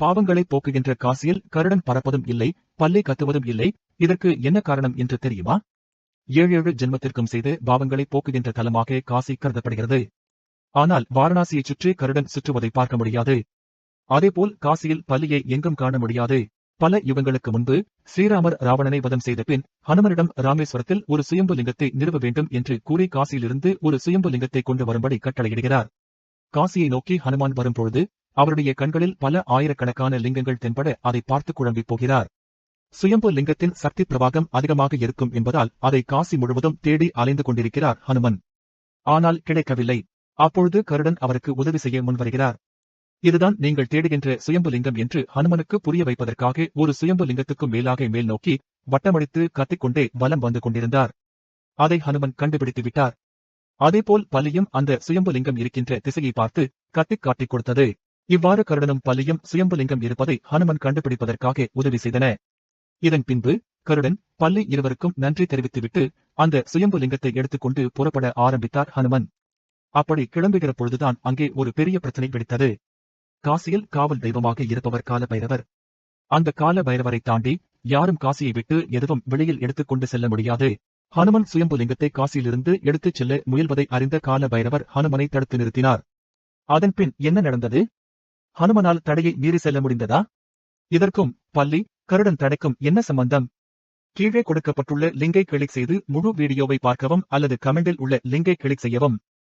பாவங்களை போக்குகின்ற காசியில் கருடன் பறப்பதும் இல்லை பல்லை கத்துவதும் இல்லை. இதற்கு என்ன காரணம் என்று தெரியுமா? ஏழேழு ஜென்மத்திற்கும் செய்து பாவங்களை போக்குகின்ற தலமாக காசி கருதப்படுகிறது. ஆனால் வாரணாசியைச் சுற்றி கருடன் சுற்றுவதை பார்க்க முடியாது. அதேபோல் காசியில் பல்லியை எங்கும் காண முடியாது. பல யுகங்களுக்கு முன்பு ஸ்ரீராமர் ராவணனை வதம் செய்த பின் ஹனுமனிடம் ராமேஸ்வரத்தில் ஒரு சுயம்பு லிங்கத்தை நிறுவ வேண்டும் என்று கூறி காசியிலிருந்து ஒரு சுயம்பு லிங்கத்தை கொண்டு வரும்படி கட்டளையிடுகிறார். காசியை நோக்கி ஹனுமான் வரும்பொழுது அவருடைய கண்களில் பல ஆயிரக்கணக்கான லிங்கங்கள் தென்பட அதை பார்த்து குழம்பி போகிறார். சுயம்பு லிங்கத்தின் சக்தி பிரவாகம் அதிகமாக இருக்கும் என்பதால் அதை காசி முழுவதும் தேடி அலைந்து கொண்டிருக்கிறார் ஹனுமன். ஆனால் கிடைக்கவில்லை. அப்பொழுது கருடன் அவருக்கு உதவி செய்ய முன்வருகிறார். இதுதான் நீங்கள் தேடுகின்ற சுயம்பு லிங்கம் என்று ஹனுமனுக்கு புரிய வைப்பதற்காக ஒரு சுயம்பு லிங்கத்துக்கும் மேலாக மேல் நோக்கி வட்டமடித்து கத்திக்கொண்டே வலம் வந்து கொண்டிருந்தார். அதை ஹனுமன் கண்டுபிடித்து விட்டார். அதேபோல் பலியும் அந்த சுயம்பு லிங்கம் இருக்கின்ற திசையை பார்த்து கத்திக் காட்டிக் கொடுத்தது. இவ்வாறு கருடனும் பலியும் சுயம்புலிங்கம் இருப்பதை ஹனுமன் கண்டுபிடிப்பதற்காக உதவி செய்தன. இதன் பின்பு கருடன் பள்ளி இருவருக்கும் நன்றி தெரிவித்துவிட்டு அந்த சுயம்புலிங்கத்தை எடுத்துக்கொண்டு புறப்பட ஆரம்பித்தார் ஹனுமன். அப்படி கிளம்புகிற பொழுதுதான் அங்கே ஒரு பெரிய பிரச்சனை வெடித்தது. காசியில் காவல் தெய்வமாக இருப்பவர் கால பைரவர் அந்த கால பைரவரை தாண்டி யாரும் காசியை விட்டு எதுவும் வெளியில் எடுத்துக்கொண்டு செல்ல முடியாது. ஹனுமன் சுயம்புலிங்கத்தை காசியிலிருந்து எடுத்துச் செல்ல முயல்வதை அறிந்த கால பைரவர் ஹனுமனை தடுத்து நிறுத்தினார். அதன்பின் என்ன நடந்தது? ஹனுமனால் தடையை மீறி செல்ல முடிந்ததா? இதற்கும் பள்ளி கருடன் தடைக்கும் என்ன சம்பந்தம்? கீழே கொடுக்கப்பட்டுள்ள லிங்கை கிளிக் செய்து முழு வீடியோவை பார்க்கவும் அல்லது கமெண்டில் உள்ள லிங்கை கிளிக் செய்யவும்.